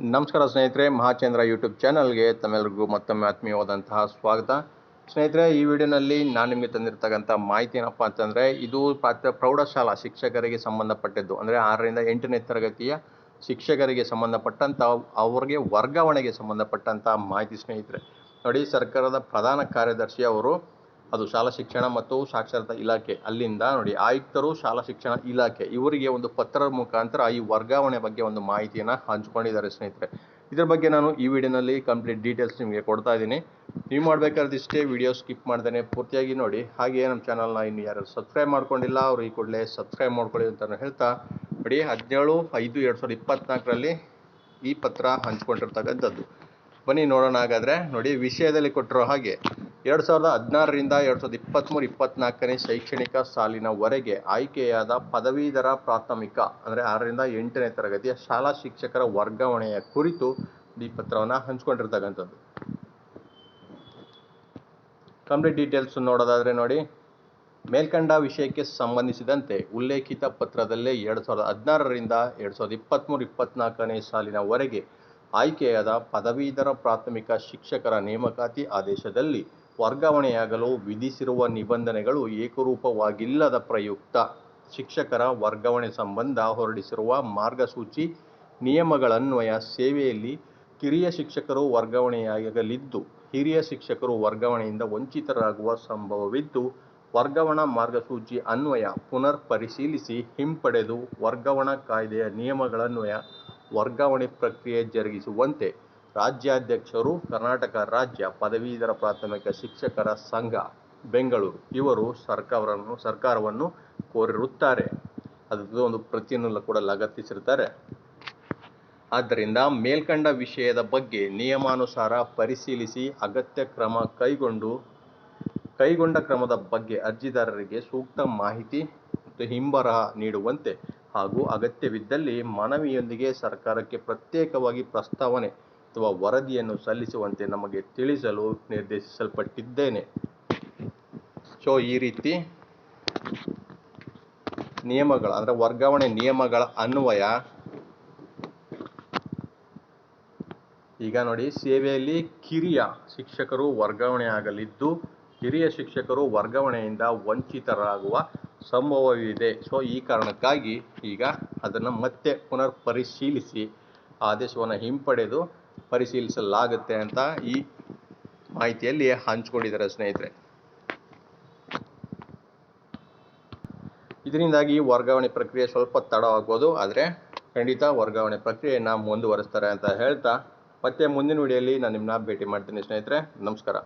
ನಮಸ್ಕಾರ ಸ್ನೇಹಿತರೆ, ಮಹಾಚಂದ್ರ ಯೂಟ್ಯೂಬ್ ಚಾನಲ್ಗೆ ತಮ್ಮೆಲ್ಲರಿಗೂ ಮತ್ತೊಮ್ಮೆ ಆತ್ಮೀಯವಾದಂತಹ ಸ್ವಾಗತ. ಸ್ನೇಹಿತರೆ, ಈ ವಿಡಿಯೋನಲ್ಲಿ ನಾನು ನಿಮಗೆ ತಂದಿರತಕ್ಕಂಥ ಮಾಹಿತಿ ಏನಪ್ಪ ಅಂತಂದರೆ, ಇದು ಪಾತ್ರ ಪ್ರೌಢಶಾಲಾ ಶಿಕ್ಷಕರಿಗೆ ಸಂಬಂಧಪಟ್ಟಿದ್ದು. ಅಂದರೆ ಆರರಿಂದ ಎಂಟನೇ ತರಗತಿಯ ಶಿಕ್ಷಕರಿಗೆ ಸಂಬಂಧಪಟ್ಟಂಥ ಅವ್ರಿಗೆ ವರ್ಗಾವಣೆಗೆ ಸಂಬಂಧಪಟ್ಟಂಥ ಮಾಹಿತಿ ಸ್ನೇಹಿತರೆ. ನೋಡಿ, ಸರ್ಕಾರದ ಪ್ರಧಾನ ಕಾರ್ಯದರ್ಶಿ ಅವರು ಅದು ಶಾಲಾ ಶಿಕ್ಷಣ ಮತ್ತು ಸಾಕ್ಷರತಾ ಇಲಾಖೆ. ಅಲ್ಲಿಂದ ನೋಡಿ, ಆಯುಕ್ತರು ಶಾಲಾ ಶಿಕ್ಷಣ ಇಲಾಖೆ. ಇವರಿಗೆ ಒಂದು ಪತ್ರದ ಮುಖಾಂತರ ಈ ವರ್ಗಾವಣೆ ಬಗ್ಗೆ ಒಂದು ಮಾಹಿತಿಯನ್ನು ಹಂಚ್ಕೊಂಡಿದ್ದಾರೆ ಸ್ನೇಹಿತರೆ. ಇದ್ರ ಬಗ್ಗೆ ನಾನು ಈ ವಿಡಿಯೋನಲ್ಲಿ ಕಂಪ್ಲೀಟ್ ಡೀಟೇಲ್ಸ್ ನಿಮಗೆ ಕೊಡ್ತಾ ಇದ್ದೀನಿ. ನೀವು ಮಾಡಬೇಕಾದ್ರೆ ಇಷ್ಟೇ ವಿಡಿಯೋ ಸ್ಕಿಪ್ ಮಾಡ್ದೇನೆ ಪೂರ್ತಿಯಾಗಿ ನೋಡಿ. ಹಾಗೆ ನಮ್ಮ ಚಾನಲ್ನ ಇನ್ನು ಯಾರು ಸಬ್ಸ್ಕ್ರೈಬ್ ಮಾಡ್ಕೊಂಡಿಲ್ಲ, ಅವರು ಈ ಕೂಡಲೇ ಸಬ್ಸ್ಕ್ರೈಬ್ ಮಾಡ್ಕೊಳ್ಳಿ ಅಂತ ಹೇಳ್ತಾ ನೋಡಿ, ಹದಿನೇಳು, ಐದು, ಎರಡು ಸಾವಿರದ ಇಪ್ಪತ್ನಾಲ್ಕರಲ್ಲಿ ಈ ಪತ್ರ ಹಂಚ್ಕೊಂಡಿರ್ತಕ್ಕಂಥದ್ದು. ಬನ್ನಿ ನೋಡೋಣ ಹಾಗಾದರೆ ನೋಡಿ, ವಿಷಯದಲ್ಲಿ ಕೊಟ್ಟಿರೋ ಹಾಗೆ ಎರಡು ಸಾವಿರದ ಹದಿನಾರರಿಂದ ಎರಡು ಸಾವಿರದ ಇಪ್ಪತ್ತ್ಮೂರು ಇಪ್ಪತ್ತ್ನಾಲ್ಕನೇ ಶೈಕ್ಷಣಿಕ ಸಾಲಿನವರೆಗೆ ಆಯ್ಕೆಯಾದ ಪದವೀಧರ ಪ್ರಾಥಮಿಕ, ಅಂದರೆ ಆರರಿಂದ ಎಂಟನೇ ತರಗತಿಯ ಶಾಲಾ ಶಿಕ್ಷಕರ ವರ್ಗಾವಣೆಯ ಕುರಿತು ಈ ಪತ್ರವನ್ನು ಹಂಚ್ಕೊಂಡಿರ್ತಕ್ಕಂಥದ್ದು. ಕಂಪ್ಲೀಟ್ ಡೀಟೇಲ್ಸ್ ನೋಡೋದಾದರೆ ನೋಡಿ. ಮೇಲ್ಕಂಡ ವಿಷಯಕ್ಕೆ ಸಂಬಂಧಿಸಿದಂತೆ ಉಲ್ಲೇಖಿತ ಪತ್ರದಲ್ಲೇ ಎರಡು ಸಾವಿರದ ಹದಿನಾರರಿಂದ ಎರಡು ಸಾವಿರದ ಇಪ್ಪತ್ತ್ಮೂರು ಇಪ್ಪತ್ತ್ನಾಲ್ಕನೇ ಸಾಲಿನವರೆಗೆ ಆಯ್ಕೆಯಾದ ಪದವೀಧರ ಪ್ರಾಥಮಿಕ ಶಿಕ್ಷಕರ ನೇಮಕಾತಿ ಆದೇಶದಲ್ಲಿ ವರ್ಗಾವಣೆಯಾಗಲು ವಿಧಿಸಿರುವ ನಿಬಂಧನೆಗಳು ಏಕರೂಪವಾಗಿಲ್ಲದ ಪ್ರಯುಕ್ತ. ಶಿಕ್ಷಕರ ವರ್ಗಾವಣೆ ಸಂಬಂಧ ಹೊರಡಿಸಿರುವ ಮಾರ್ಗಸೂಚಿ, ನಿಯಮಗಳನ್ವಯ ಸೇವೆಯಲ್ಲಿ ಕಿರಿಯ ಶಿಕ್ಷಕರು ವರ್ಗಾವಣೆಯಾಗಲಿದ್ದು, ಹಿರಿಯ ಶಿಕ್ಷಕರು ವರ್ಗಾವಣೆಯಿಂದ ವಂಚಿತರಾಗುವ ಸಂಭವವಿದ್ದು, ವರ್ಗಾವಣಾ ಮಾರ್ಗಸೂಚಿ ಅನ್ವಯ ಪುನರ್ ಪರಿಶೀಲಿಸಿ ಹಿಂಪಡೆದು ವರ್ಗಾವಣಾ ಕಾಯ್ದೆಯ ನಿಯಮಗಳನ್ವಯ ವರ್ಗಾವಣೆ ಪ್ರಕ್ರಿಯೆ ಜರುಗಿಸುವಂತೆ ರಾಜ್ಯಾಧ್ಯಕ್ಷರು ಕರ್ನಾಟಕ ರಾಜ್ಯ ಪದವೀಧರ ಪ್ರಾಥಮಿಕ ಶಿಕ್ಷಕರ ಸಂಘ, ಬೆಂಗಳೂರು. ಇವರು ಸರ್ಕಾರವನ್ನು ಸರ್ಕಾರವನ್ನು ಕೋರಿರುತ್ತಾರೆ. ಅದಕ್ಕೆ ಒಂದು ಪ್ರತಿಯನ್ನು ಕೂಡ ಲಗತ್ತಿಸಿರ್ತಾರೆ ಆದ್ದರಿಂದ ಮೇಲ್ಕಂಡ ವಿಷಯದ ಬಗ್ಗೆ ನಿಯಮಾನುಸಾರ ಪರಿಶೀಲಿಸಿ ಅಗತ್ಯ ಕ್ರಮ ಕೈಗೊಂಡು, ಕೈಗೊಂಡ ಕ್ರಮದ ಬಗ್ಗೆ ಅರ್ಜಿದಾರರಿಗೆ ಸೂಕ್ತ ಮಾಹಿತಿ ಮತ್ತು ಹಿಂಬರಹ ನೀಡುವಂತೆ ಹಾಗೂ ಅಗತ್ಯವಿದ್ದಲ್ಲಿ ಮನವಿಯೊಂದಿಗೆ ಸರ್ಕಾರಕ್ಕೆ ಪ್ರತ್ಯೇಕವಾಗಿ ಪ್ರಸ್ತಾವನೆ ಅಥವಾ ವರದಿಯನ್ನು ಸಲ್ಲಿಸುವಂತೆ ನಮಗೆ ತಿಳಿಸಲು ನಿರ್ದೇಶಿಸಲ್ಪಟ್ಟಿದ್ದೇನೆ. ಸೊ ಈ ರೀತಿ ನಿಯಮಗಳ, ಅಂದರೆ ವರ್ಗಾವಣೆ ನಿಯಮಗಳ ಅನ್ವಯ. ಈಗ ನೋಡಿ, ಸೇವೆಯಲ್ಲಿ ಕಿರಿಯ ಶಿಕ್ಷಕರು ವರ್ಗಾವಣೆಯಾಗಲಿದ್ದು ಹಿರಿಯ ಶಿಕ್ಷಕರು ವರ್ಗಾವಣೆಯಿಂದ ವಂಚಿತರಾಗುವ ಸಂಭವವಿದೆ. ಸೊ ಈ ಕಾರಣಕ್ಕಾಗಿ ಈಗ ಅದನ್ನು ಮತ್ತೆ ಪುನರ್ ಪರಿಶೀಲಿಸಿ ಆದೇಶವನ್ನು ಹಿಂಪಡೆದು ಪರಿಶೀಲಿಸಲಾಗುತ್ತೆ ಅಂತ ಈ ಮಾಹಿತಿಯಲ್ಲಿ ಹಂಚ್ಕೊಂಡಿದ್ದಾರೆ ಸ್ನೇಹಿತರೆ. ಇದರಿಂದಾಗಿ ವರ್ಗಾವಣೆ ಪ್ರಕ್ರಿಯೆ ಸ್ವಲ್ಪ ತಡ ಆಗ್ಬೋದು ಆದರೆ ಖಂಡಿತ ವರ್ಗಾವಣೆ ಪ್ರಕ್ರಿಯೆಯನ್ನು ಮುಂದುವರಿಸ್ತಾರೆ ಅಂತ ಹೇಳ್ತಾ ಮತ್ತೆ ಮುಂದಿನ ವಿಡಿಯೋಲಿ ನಾನು ನಿಮ್ಮನ್ನ ಭೇಟಿ ಮಾಡ್ತೀನಿ ಸ್ನೇಹಿತರೆ. ನಮಸ್ಕಾರ.